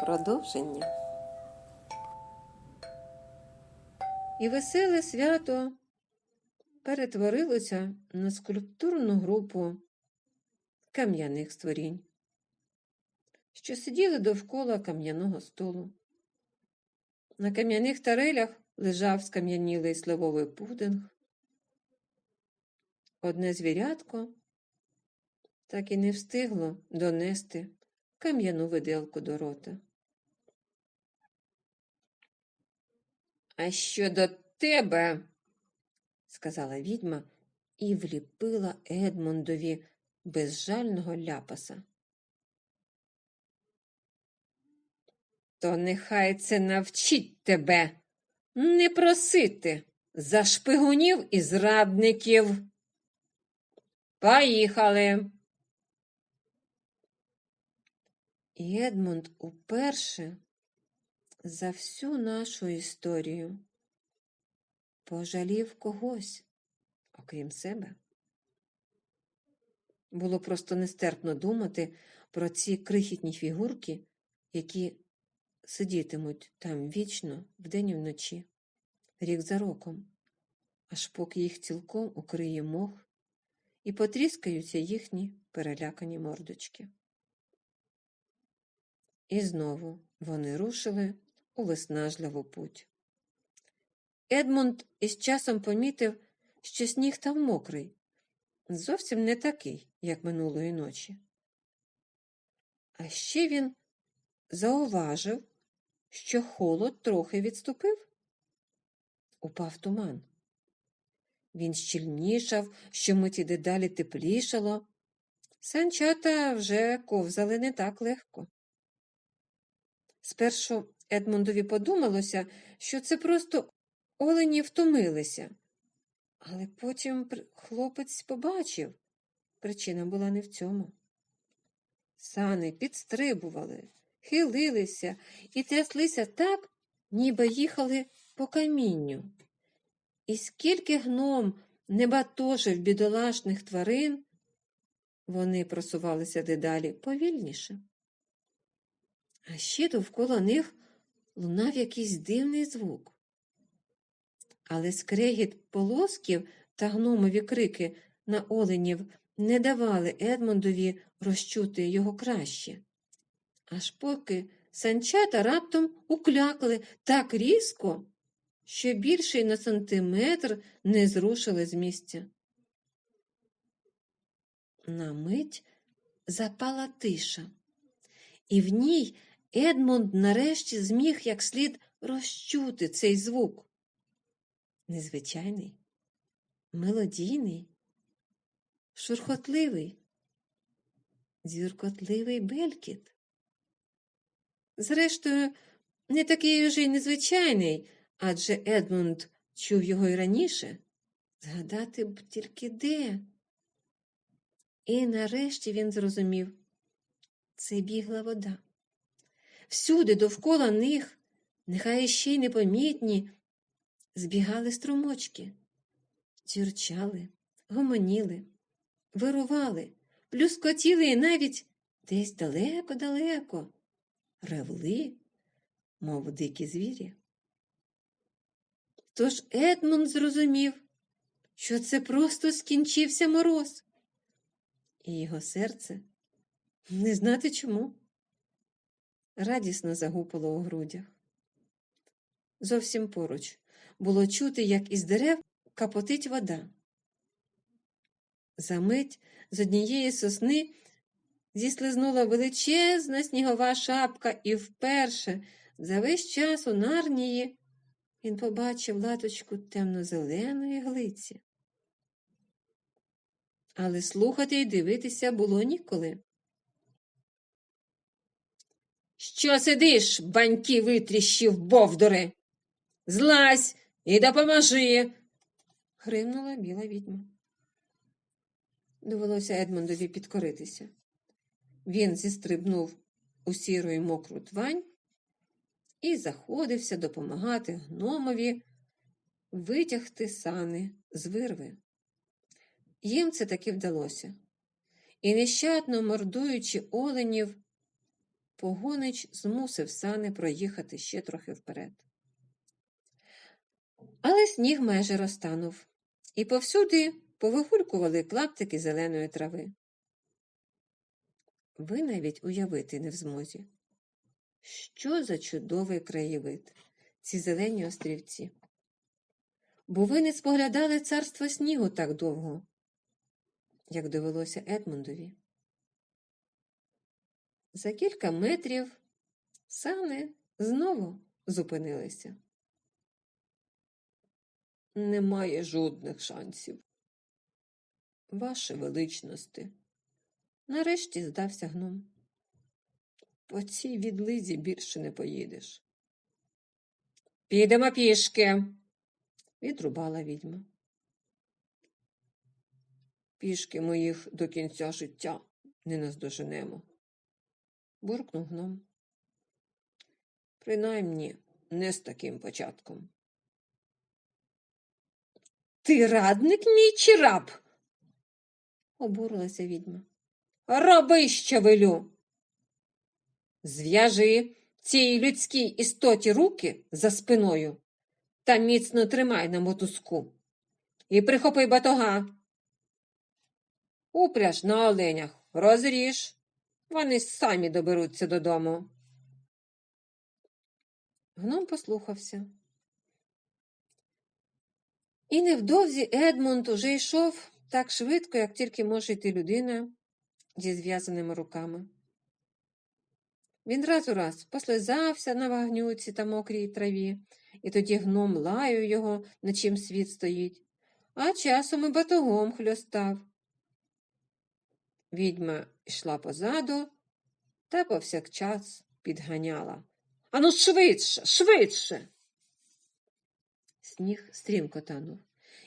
Продовження. І веселе свято перетворилося на скульптурну групу кам'яних створінь, що сиділи довкола кам'яного столу. На кам'яних тарелях лежав скам'янілий сливовий пудинг. Одне звірятко так і не встигло донести кам'яну виделку до рота. А щодо тебе, сказала відьма і вліпила Едмондові безжального ляпаса. То нехай це навчить тебе не просити за шпигунів і зрадників. Поїхали. І Едмунд уперше за всю нашу історію пожалів когось, окрім себе. Було просто нестерпно думати про ці крихітні фігурки, які сидітимуть там вічно, вдень і вночі, рік за роком, аж поки їх цілком укриє мох і потріскаються їхні перелякані мордочки. І знову вони рушили у виснажливу путь. Едмунд із часом помітив, що сніг там мокрий, зовсім не такий, як минулої ночі. А ще він зауважив, що холод трохи відступив. Упав туман. Він щільнішав, що миті дедалі теплішало. Санчата вже ковзали не так легко. Спершу Едмундові подумалося, що це просто олені втомилися, але потім хлопець побачив причина була не в цьому. Сани підстрибували, хилилися і тряслися так, ніби їхали по камінню. І скільки гном не батожив бідолашних тварин, вони просувалися дедалі повільніше. А ще довкола них лунав якийсь дивний звук. Але скрегіт полосків та гномові крики на оленів не давали Едмондові розчути його краще. Аж поки санчата раптом уклякли так різко, що більше й на сантиметр не зрушили з місця. На мить запала тиша, і в ній Едмунд нарешті зміг як слід розчути цей звук. Незвичайний, мелодійний, шурхотливий, дзюркотливий белькіт. Зрештою, не такий уже й незвичайний, адже Едмунд чув його й раніше. Згадати б тільки де. І нарешті він зрозумів це бігла вода. Всюди довкола них, нехай ще й непомітні, збігали струмочки, дзюрчали, гомоніли, вирували, плюскотіли і навіть десь далеко-далеко, ревли, мов дикі звірі. Тож Едмунд зрозумів, що це просто скінчився мороз, і його серце не знати чому радісно загупало у грудях. Зовсім поруч було чути, як із дерев капотить вода. Замить з однієї сосни зіслизнула величезна снігова шапка, і вперше за весь час у нарнії він побачив латочку темно-зеленої глиці. Але слухати й дивитися було ніколи. Що сидиш, баньки витріщив, бовдури? Злазь і допоможи. гримнула біла відьма. Довелося Едмондові підкоритися. Він зістрибнув у сіру й мокру твань і заходився допомагати гномові витягти сани з вирви. Їм це таки вдалося. І нещадно мордуючи оленів, погонич змусив сани проїхати ще трохи вперед. Але сніг майже розтанув, і повсюди повигулькували клаптики зеленої трави. Ви навіть уявити не в змозі. Що за чудовий краєвид, ці зелені острівці. Бо ви не споглядали царство снігу так довго, як довелося Едмундові. За кілька метрів сани знову зупинилися. Немає жодних шансів. Ваше величності. Нарешті здався гном. По цій відлизі більше не поїдеш. Підемо пішки, відрубала відьма. Пішки моїх до кінця життя не наздоженемо, буркнув гном. Принаймні не з таким початком. Ти радник мій чи раб? обурилася відьма. Роби, що велю. Зв'яжи цій людській істоті руки за спиною та міцно тримай на мотузку. І прихопи батога. Упряж на оленях, розріж. Вони самі доберуться додому. Гном послухався. І невдовзі Едмунд уже йшов так швидко, як тільки може йти людина зі зв'язаними руками. Він раз у раз послизався на вагнюці та мокрій траві, і тоді гном лаю його, на чим світ стоїть, а часом і батогом хльостав. Відьма йшла позаду та повсякчас підганяла. Ану, швидше, швидше. Сніг стрімко танув,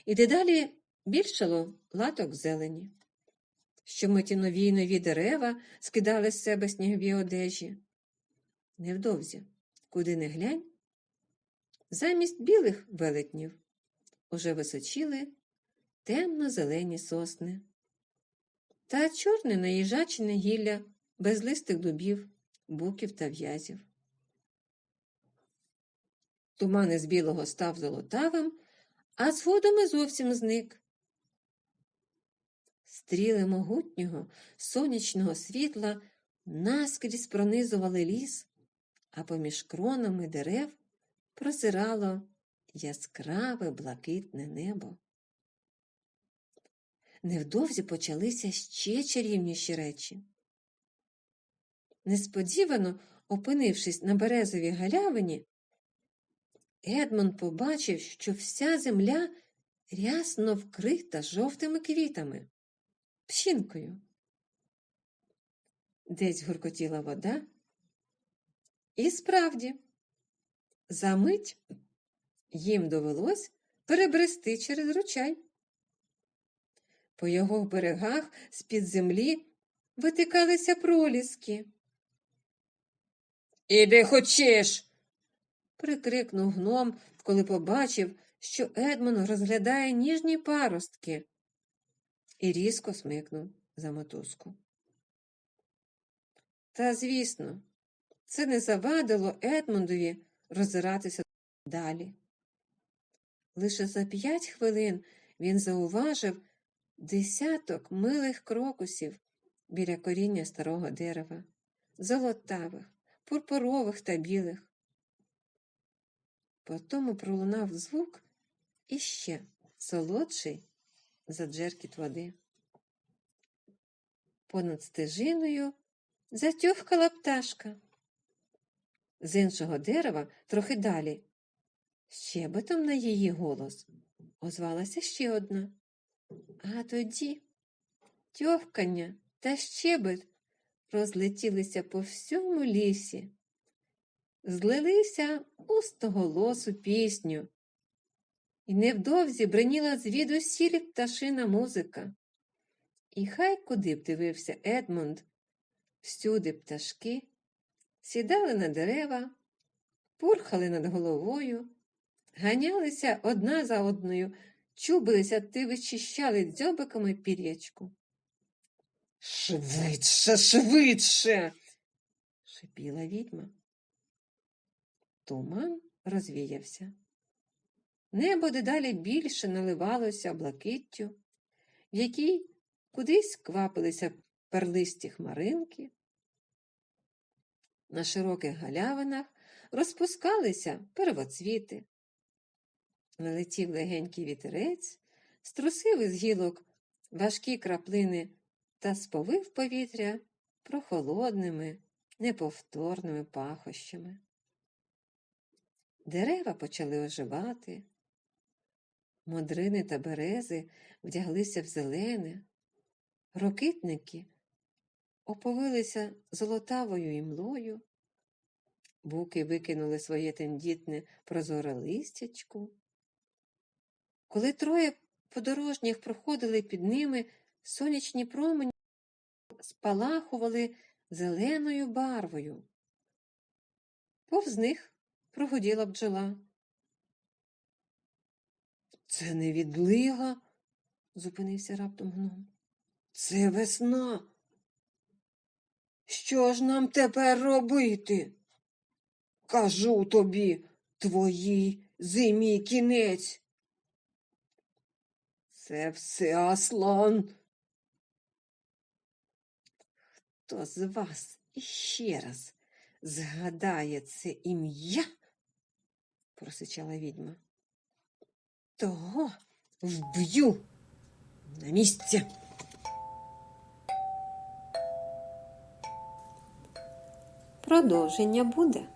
і дедалі більшало латок зелені. Щомиті нові й нові дерева скидали з себе снігові одежі. Невдовзі, куди не глянь, замість білих велетнів уже височили темно-зелені сосни та чорне наїжачене гілля безлистих дубів, буків та в'язів. Туман із білого став золотавим, а згодом і зовсім зник. Стріли могутнього сонячного світла наскрізь пронизували ліс, а поміж кронами дерев прозирало яскраве блакитне небо. Невдовзі почалися ще чарівніші речі. Несподівано, опинившись на березовій галявині, Едмонд побачив, що вся земля рясно вкрита жовтими квітами, пщинкою. Десь гуркотіла вода, і справді, за мить їм довелось перебрести через ручай. По його берегах з-під землі витикалися проліски. Іди хочеш. прикрикнув гном, коли побачив, що Едмон розглядає ніжні паростки, і різко смикнув за мотузку. Та, звісно, це не завадило Едмондові роззиратися далі. Лише за п'ять хвилин він зауважив десяток милих крокусів біля коріння старого дерева, золотавих, пурпурових та білих. Потому пролунав звук іще солодший за джеркіт води. Понад стежиною затьохкала пташка. З іншого дерева, трохи далі, щебетом на її голос озвалася ще одна. А тоді тьохкання та щебет розлетілися по всьому лісі, злилися у стоголосу пісню, і невдовзі бреніла звідусілі пташина музика. І хай куди б дивився Едмунд, всюди пташки сідали на дерева, пурхали над головою, ганялися одна за одною, чубилися ти вичищали дзьобиками пір'ячку. Швидше, швидше. прошипіла відьма. Туман розвіявся. Небо дедалі більше наливалося блакиттю, в якій кудись квапилися перлисті хмаринки. На широких галявинах розпускалися первоцвіти. Налетів легенький вітерець, струсив із гілок важкі краплини та сповив повітря прохолодними, неповторними пахощами. Дерева почали оживати, модрини та берези вдяглися в зелене, рокитники оповилися золотавою імлою, буки викинули своє тендітне прозоре листячку. Коли троє подорожніх проходили під ними, сонячні промені спалахували зеленою барвою. Повз них прогуділа бджола. Це не відлига, зупинився раптом гном. Це весна. Що ж нам тепер робити? Кажу тобі, твоїй зимі кінець. Це все Аслан. Хто з вас іще раз згадає це ім'я? просичала відьма. Того вб'ю на місці. Продовження буде.